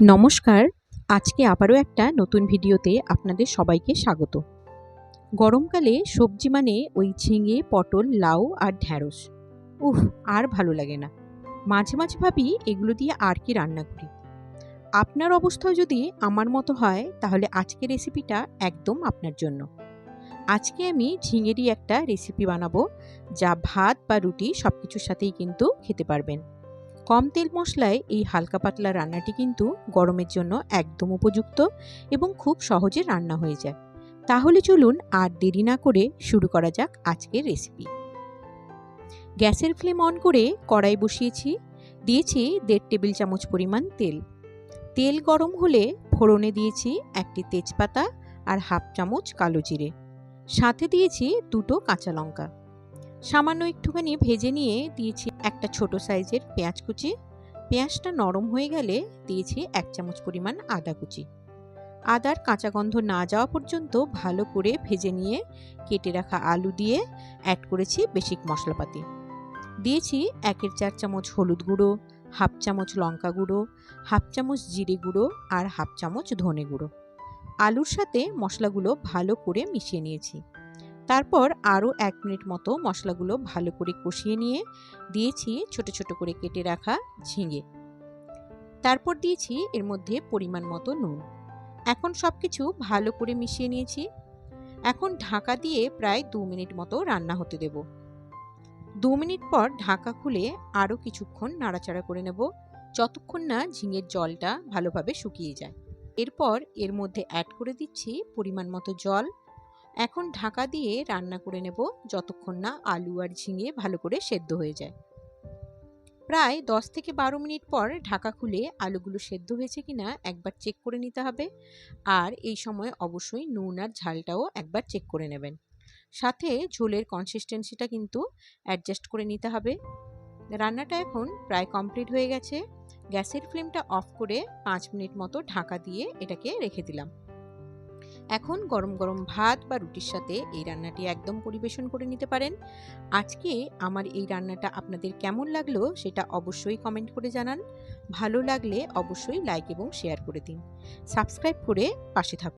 নমস্কার। আজকে আবারও একটা নতুন ভিডিওতে আপনাদের সবাইকে স্বাগত। গরমকালে সবজি মানে ওই ঝিঙে, পটল, লাউ আর ঢ্যাঁড়স। উফ, আর ভালো লাগে না। মাঝে মাঝে ভাবি এগুলো দিয়ে আর কি রান্না করি। আপনার অবস্থাও যদি আমার মতো হয়, তাহলে আজকে রেসিপিটা একদম আপনার জন্য। আজকে আমি ঝিঙেরই একটা রেসিপি বানাবো, যা ভাত বা রুটি সব কিছুর সাথেই কিন্তু খেতে পারবেন। কম তেল মশলায় এই হালকা পাতলা রান্নাটি কিন্তু গরমের জন্য একদম উপযুক্ত এবং খুব সহজে রান্না হয়ে যায়। তাহলে চলুন আর দেরি না করে শুরু করা যাক আজকের রেসিপি গ্যাসের ফ্লেম অন করে কড়াই বসিয়েছি, দিয়েছি দেড় টেবিল চামচ পরিমাণ তেল। তেল গরম হলে ফোড়নে দিয়েছি একটি তেজপাতা আর হাফ চামচ কালো জিরে। সাথে দিয়েছি দুটো কাঁচা লঙ্কা। সামান্য একটুখানি ভেজে নিয়ে দিয়েছি একটা ছোট সাইজের পেঁয়াজ কুচি। পেঁয়াজটা নরম হয়ে গেলে দিয়েছি এক চামচ পরিমাণ আদা কুচি। আদার কাঁচা গন্ধ না যাওয়া পর্যন্ত ভালো করে ভেজে নিয়ে কেটে রাখা আলু দিয়ে অ্যাড করেছি বেসিক মশলাপাতি। দিয়েছি একের চার চামচ হলুদ গুঁড়ো, হাফ চামচ লঙ্কা গুঁড়ো, হাফ চামচ জিরে গুঁড়ো আর হাফ চামচ ধনে গুঁড়ো। আলুর সাথে মশলাগুলো ভালো করে মিশিয়ে নিয়েছি। তারপর আরও এক মিনিট মতো মশলাগুলো ভালো করে কষিয়ে নিয়ে দিয়েছি ছোট ছোট করে কেটে রাখা ঝিঙে। তারপর দিয়েছি এর মধ্যে পরিমাণ মতো নুন। এখন সব কিছু ভালো করে মিশিয়ে নিয়েছি। এখন ঢাকা দিয়ে প্রায় দু মিনিট মতো রান্না হতে দেব। দু মিনিট পর ঢাকা খুলে আরও কিছুক্ষণ নাড়াচাড়া করে নেব যতক্ষণ না ঝিঙের জলটা ভালোভাবে শুকিয়ে যায়। এরপর এর মধ্যে অ্যাড করে দিচ্ছি পরিমাণ মতো জল এখন ঢাকা দিয়ে রান্না করে নেব যতক্ষণ না আলু আর ঝিঙে ভালো করে সেদ্ধ হয়ে যায়। প্রায় দশ থেকে বারো মিনিট পর ঢাকা খুলে আলুগুলো সেদ্ধ হয়েছে কিনা একবার চেক করে নিতে হবে। আর এই সময় অবশ্যই নুন আর ঝালটাও একবার চেক করে নেবেন। সাথে ঝোলের কনসিস্টেন্সিটা কিন্তু অ্যাডজাস্ট করে নিতে হবে। রান্নাটা এখন প্রায় কমপ্লিট হয়ে গেছে। গ্যাসের ফ্লেমটা অফ করে পাঁচ মিনিট মতো ঢাকা দিয়ে এটাকে রেখে দিলাম। এখন গরম গরম ভাত বা রুটির সাথে এই রান্নাটি একদম পরিবেশন করে নিতে পারেন। আজকে আমার এই রান্নাটা আপনাদের কেমন লাগল সেটা অবশ্যই কমেন্ট করে জানান। ভালো লাগলে অবশ্যই লাইক এবং শেয়ার করে দিন। সাবস্ক্রাইব করে পাশে থাকুন।